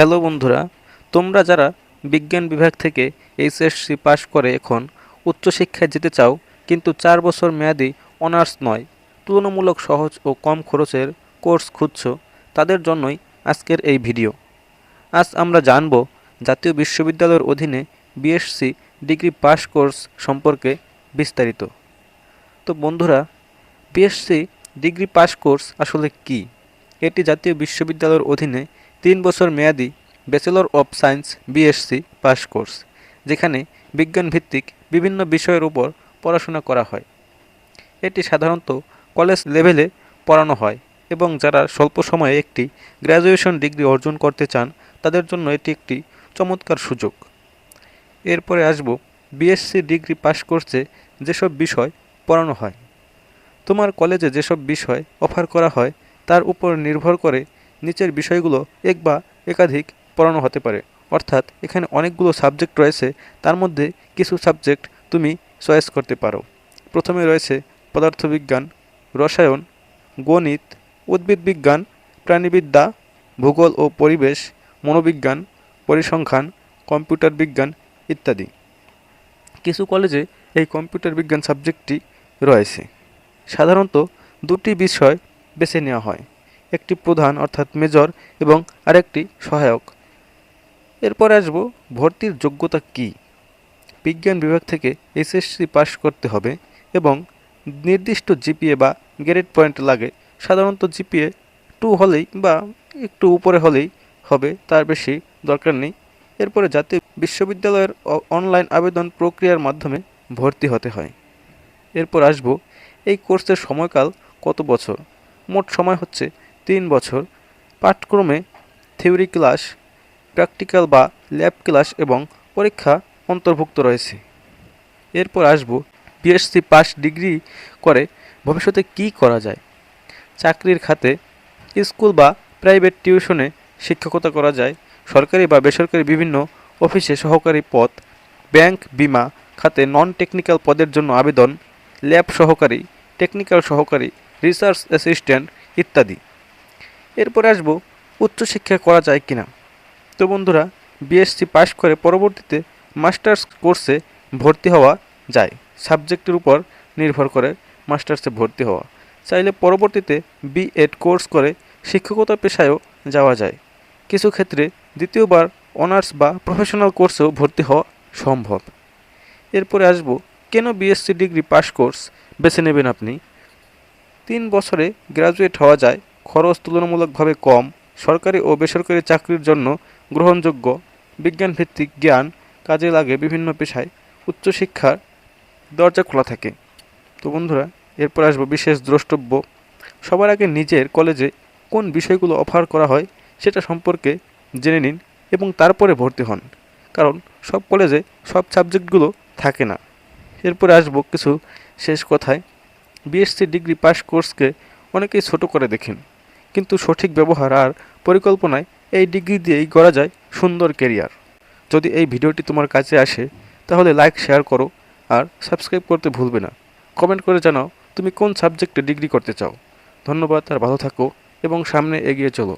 Hello বন্ধুরা, তোমরা যারা বিজ্ঞান বিভাগ থেকে এইচএসসি পাশ করে এখন উচ্চশিক্ষায় যেতে চাও, কিন্তু চার বছর মেয়াদি অনার্স নয়, তুলনামূলক সহজ ও কম খরচের কোর্স খুঁজছো, তাদের জন্যই আজকের এই ভিডিও। আজ আমরা জানব জাতীয় বিশ্ববিদ্যালয়ের অধীনে বিএসসি ডিগ্রি পাস কোর্স সম্পর্কে বিস্তারিত। তো বন্ধুরা, বিএসসি ডিগ্রি পাস কোর্স আসলে কি? এটি জাতীয় বিশ্ববিদ্যালয়ের অধীনে তিন বছর মেয়াদি bachelor of science BSc pass course যেখানে বিজ্ঞান ভিত্তিক বিভিন্ন বিষয়ের উপর পড়াশোনা করা হয়। এটি সাধারণত কলেজ লেভেলে পড়ানো হয় এবং যারা স্বল্প সময়ে একটি গ্র্যাজুয়েশন ডিগ্রি অর্জন করতে চান, তাদের জন্য এটি একটি চমৎকার সুযোগ। এরপরে আসব বিএসসি ডিগ্রি পাস কোর্সে যেসব বিষয় পড়ানো হয়। তোমার কলেজে যেসব বিষয় অফার করা হয় তার উপর নির্ভর করে নিচের বিষয়গুলো এক বা একাধিক পড়ানো হতে পারে। অর্থাৎ এখানে অনেকগুলো সাবজেক্ট রয়েছে, তার মধ্যে কিছু সাবজেক্ট তুমি চয়েস করতে পারো। প্রথমে রয়েছে পদার্থবিজ্ঞান, রসায়ন, গণিত, উদ্ভিদ বিজ্ঞান, প্রাণীবিদ্যা, ভূগোল ও পরিবেশ, মনোবিজ্ঞান, পরিসংখ্যান, কম্পিউটার বিজ্ঞান ইত্যাদি। কিছু কলেজে এই কম্পিউটার বিজ্ঞান সাবজেক্টটি রয়েছে। সাধারণত দুটি বিষয় বেছে নেওয়া হয়। একটি প্রধান, অর্থাৎ মেজর, এবং আরেকটি সহায়ক। এরপর আসব, ভর্তির যোগ্যতা কি? বিজ্ঞান বিভাগ থেকে এসএসসি পাশ করতে হবে এবং নির্দিষ্ট জিপিএ বা গ্রেড পয়েন্ট লাগে। সাধারণত জিপিএ টু হলেই বা একটু উপরে হলেই হবে, তার বেশি দরকার নেই। এরপরে জাতীয় বিশ্ববিদ্যালয়ের অনলাইন আবেদন প্রক্রিয়ার মাধ্যমে ভর্তি হতে হয়। এরপর আসব, এই কোর্সের সময়কাল কত বছর? মোট সময় হচ্ছে তিন বছর। পাঠক্রমে থিওরি ক্লাস, প্র্যাকটিক্যাল বা ল্যাব ক্লাস এবং পরীক্ষা অন্তর্ভুক্ত রয়েছে। এরপর আসব বিএসসি পাস ডিগ্রি করে ভবিষ্যতে কি করা যায়। চাকরির খাতে স্কুল বা প্রাইভেট টিউশনে শিক্ষকতা করা যায়। সরকারি বা বেসরকারি বিভিন্ন অফিসে সহকারী পদ, ব্যাংক বিমা খাতে নন টেকনিক্যাল পদের জন্য আবেদন, ল্যাব সহকারী টেকনিক্যাল সহকারী রিসার্চ অ্যাসিস্ট্যান্ট ইত্যাদি। এরপরে আসব উচ্চশিক্ষা করা যায় কিনা। তো বন্ধুরা বিএসসি পাশ করে পরবর্তীতে মাস্টার্স কোর্সে ভর্তি হওয়া যায়। সাবজেক্টের উপর নির্ভর করে মাস্টার্সে ভর্তি হওয়া। চাইলে পরবর্তীতে বিএড কোর্স করে শিক্ষকতা পেশায়ও যাওয়া যায়। কিছু ক্ষেত্রে দ্বিতীয়বার অনার্স বা প্রফেশনাল কোর্সেও ভর্তি হওয়া সম্ভব। এরপরে আসব, কেন বিএসসি ডিগ্রি পাস কোর্স বেছে নেবেন আপনি? তিন বছরে গ্রাজুয়েট হওয়া যায়, খরচ তুলনামূলকভাবে কম, সরকারি ও বেসরকারি চাকরির জন্য গ্রহণযোগ্য, বিজ্ঞানভিত্তিক জ্ঞান কাজে লাগে বিভিন্ন পেশায়, উচ্চশিক্ষার দরজা খোলা থাকে। তো বন্ধুরা, এরপর আসব বিশেষ দ্রষ্টব্য। সবার আগে নিজের কলেজে কোন বিষয়গুলো অফার করা হয় সেটা সম্পর্কে জেনে নিন এবং তারপরে ভর্তি হন, কারণ সব কলেজে সব সাবজেক্টগুলো থাকে না। এরপরে আসব কিছু শেষ কথায়। বিএসসি ডিগ্রি পাস কোর্সকে অনেকেই ছোট করে দেখেন। কিন্তু সঠিক ব্যবহার আর পরিকল্পনায় এই ডিগ্রি দিয়েই গড়া যায় সুন্দর কেরিয়ার যদি এই ভিডিওটি তোমার কাছে আসে, তাহলে লাইক, শেয়ার করো আর সাবস্ক্রাইব করতে ভুলবে না। কমেন্ট করে জানাও তুমি কোন সাবজেক্টে ডিগ্রি করতে চাও। ধন্যবাদ আর ভালো থাকো এবং সামনে এগিয়ে চলো।